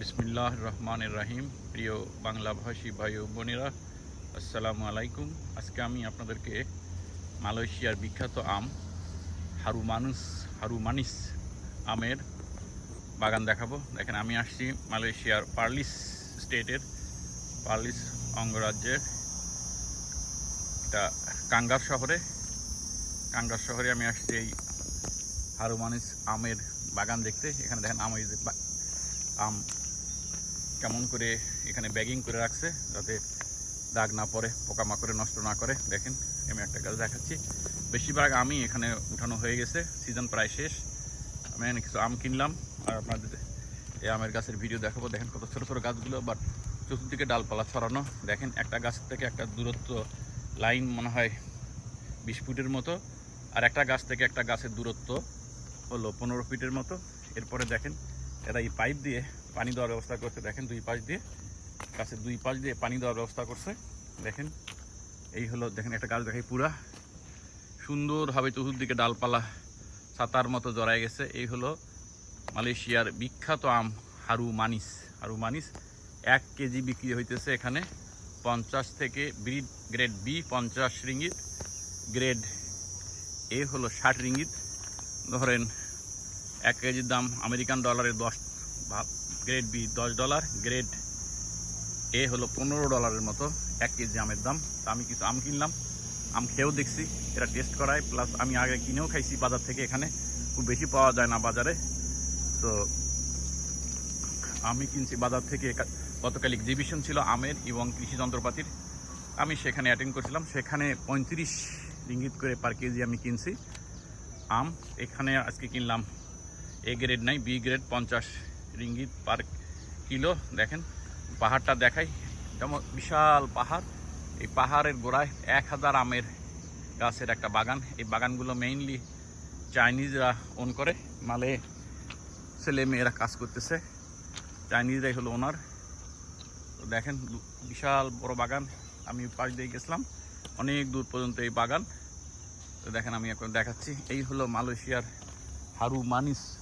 বিসমিল্লাহ রহমানের রাহিম প্রিয় বাংলাভাষী ভাই ও বোনেরা, আসসালামু আলাইকুম। আজকে আমি আপনাদেরকে মালয়েশিয়ার বিখ্যাত আম হারু মানুষ হারু মানিস আমের বাগান দেখাবো। দেখেন, আমি আসছি মালয়েশিয়ার পার্লিস স্টেটের, পার্লিস অঙ্গরাজ্যের, এটা কাঙ্গার শহরে। কাঙ্গার শহরে আমি আসছি এই হারু মানিস আমের বাগান দেখতে। এখানে দেখেন, আম আম কেমন করে এখানে ব্যাগিং করে রাখছে যাতে দাগ না পড়ে, পোকামাকড়ে নষ্ট না করে। দেখেন, আমি একটা গাছ দেখাচ্ছি। বেশিরভাগ আমি এখানে উঠানো হয়ে গেছে সিজন প্রায় শেষ। আমি এখানে কিছু আম কিনলাম, আর আপনাদের এই আমের গাছের ভিডিও দেখাবো। দেখেন কত ছোটো ছোটো গাছগুলো বাট চতুর্দিকে ডালপালা ছড়ানো। দেখেন, একটা গাছ থেকে একটা দূরত্ব লাইন মনে হয় বিশ ফুটের মতো, আর একটা গাছ থেকে একটা গাছের দূরত্ব হলো পনেরো ফিটের মতো। এরপরে দেখেন, এরা এই পাইপ দিয়ে পানি দেওয়ার ব্যবস্থা করছে। দেখেন দুই পাশ দিয়ে গাছের দুই পাশ দিয়ে পানি দেওয়ার ব্যবস্থা করছে। দেখেন, এই হলো, দেখেন একটা গাছ দেখাই পুরা সুন্দরভাবে চতুর্দিকে ডালপালা, ছাতার মতো জড়ায় গেছে। এই হলো মালয়েশিয়ার বিখ্যাত আম, হারু মানিস। হারু মানিস এক কেজি বিক্রি হইতেছে এখানে পঞ্চাশ থেকে ব্রিড গ্রেড বি, পঞ্চাশ রিঙ্গিত, গ্রেড এ হলো ষাট রিঙ্গিত। ধরেন, এক কেজির দাম আমেরিকান ডলারের দশ গ্রেড বি দশ ডলার গ্রেড এ হলো পনেরো ডলারের মতো, এক কেজি আমের দাম। তা আমি কিছু আম কিনলাম, আম খেয়েও দেখছি, এটা টেস্ট করায়। প্লাস আমি আগে কিনেও খাইছি বাজার থেকে এখানে, খুব বেশি পাওয়া যায় না বাজারে। তো আমি কিনছি বাজার থেকে গতকাল এক্সিবিশন ছিল আমের এবং কৃষি যন্ত্রপাতির। আমি সেখানে অ্যাটেন্ড করছিলাম, সেখানে পঁয়ত্রিশ রিঙ্গিত করে পার কেজি আমি কিনছি আম। এখানে আজকে কিনলাম এ গ্রেড নাই বি গ্রেড পঞ্চাশ। রিঙ্গিত পার কিলো, দেখেন, পাহাড়টা দেখাই। যেমন বিশাল পাহাড়, এই পাহাড়ের গোড়ায় এক হাজার আমের গাছের একটা বাগান। এই বাগানগুলো মেইনলি চাইনিজরা ওন করে, মালে ছেলে মেয়েরা কাজ করতেছে। চাইনিজরাই হলো ওনার। তো দেখেন, বিশাল বড় বাগান। আমি পাশ দিয়ে গেছিলাম, অনেক দূর পর্যন্ত এই বাগান। তো দেখেন, আমি এখন দেখাচ্ছি। এই হলো মালয়েশিয়ার হারু মানিস।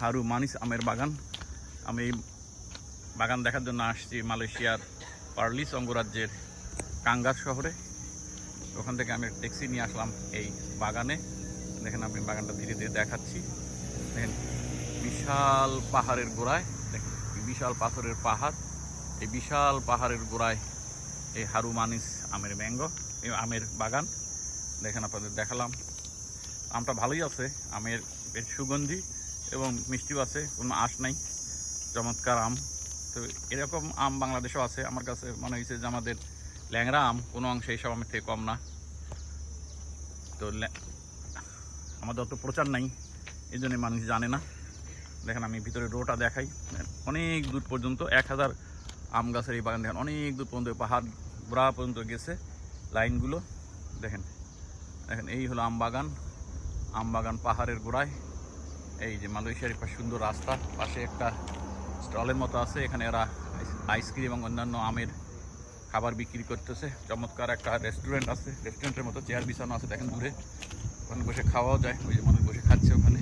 হারু মানিস আমের বাগান। আমি বাগান দেখার জন্য আসছি মালয়েশিয়ার পার্লিস অঙ্গরাজ্যের কাঙ্গার শহরে। ওখান থেকে আমি ট্যাক্সি নিয়ে আসলাম এই বাগানে। দেখেন আমি বাগানটা ধীরে ধীরে দেখাচ্ছি। দেখেন, বিশাল পাহাড়ের গোড়ায়, দেখেন, বিশাল পাথরের পাহাড়। এই বিশাল পাহাড়ের গোড়ায় এই হারু মানিস আমের ম্যাঙ্গ, এই আমের বাগান। দেখেন আপনাদের দেখালাম। আমটা ভালোই আছে, আমের বেশ সুগন্ধি। এবং মিষ্টিও আছে, কোনো আঁশ নাই, চমৎকার আম। তো এরকম আম বাংলাদেশেও আছে। আমার কাছে মনে হয়েছে যে আমাদের ল্যাংরা আম কোনো অংশে এইসব আমের থেকে কম না। তো আমাদের অত প্রচার নাই, এই জন্য মানুষ জানে না। দেখেন আমি ভিতরে রোটা দেখাই। অনেক দূর পর্যন্ত, এক হাজার আম গাছের এই বাগান, দেখেন অনেক দূর পর্যন্ত পাহাড় গোড়া পর্যন্ত গেছে লাইনগুলো। দেখেন দেখেন, এই হলো আম বাগান। আম বাগান পাহাড়ের গোড়ায়। এই যে মালয়েশিয়ার একটা সুন্দর রাস্তা, পাশে একটা স্টলের মতো আছে, এখানে এরা আইসক্রিম এবং অন্যান্য আমের খাবার বিক্রি করতেছে। চমৎকার একটা রেস্টুরেন্ট আছে রেস্টুরেন্টের মতো চেয়ার বিছানো আছে, দেখেন দূরে। ওখানে বসে খাওয়াও যায়, ওই যে মানুষ বসে খাচ্ছে ওখানে,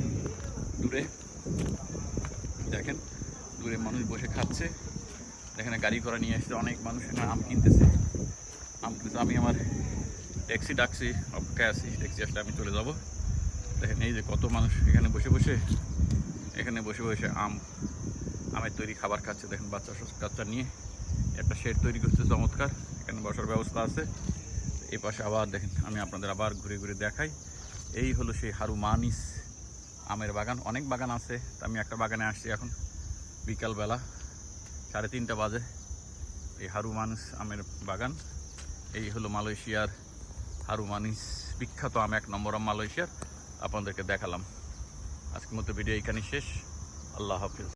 দূরে। দেখেন, দূরে মানুষ বসে খাচ্ছে। এখানে গাড়ি ঘোড়া নিয়ে এসে অনেক মানুষ এখানে আম কিনতেছে। আম কিনতেছে আমি আমার ট্যাক্সি ডাকছি, অপেক্ষায় আছি ট্যাক্সি আসলে আমি চলে যাব। দেখেন, এই যে কত মানুষ এখানে বসে বসে, এখানে বসে বসে আম, আমের তৈরি খাবার খাচ্ছে। দেখেন, বাচ্চা কাচ্চা নিয়ে একটা শেড তৈরি করছে, চমৎকার। এখানে বসার ব্যবস্থা আছে। এই পাশে আবার দেখেন, আমি আপনাদের আবার ঘুরে ঘুরে দেখাই। এই হলো সেই হারু মানিস আমের বাগান। অনেক বাগান আছে। আমি একটা বাগানে আসছি এখন, বিকালবেলা, সাড়ে তিনটা বাজে। এই হারু মানুষ আমের বাগান। এই হলো মালয়েশিয়ার হারু মানিস। বিখ্যাত আম এক নম্বর আম মালয়েশিয়ার। আপনাদেরকে দেখালাম। আজকের মতো ভিডিও এখানে শেষ। আল্লাহ হাফিজ।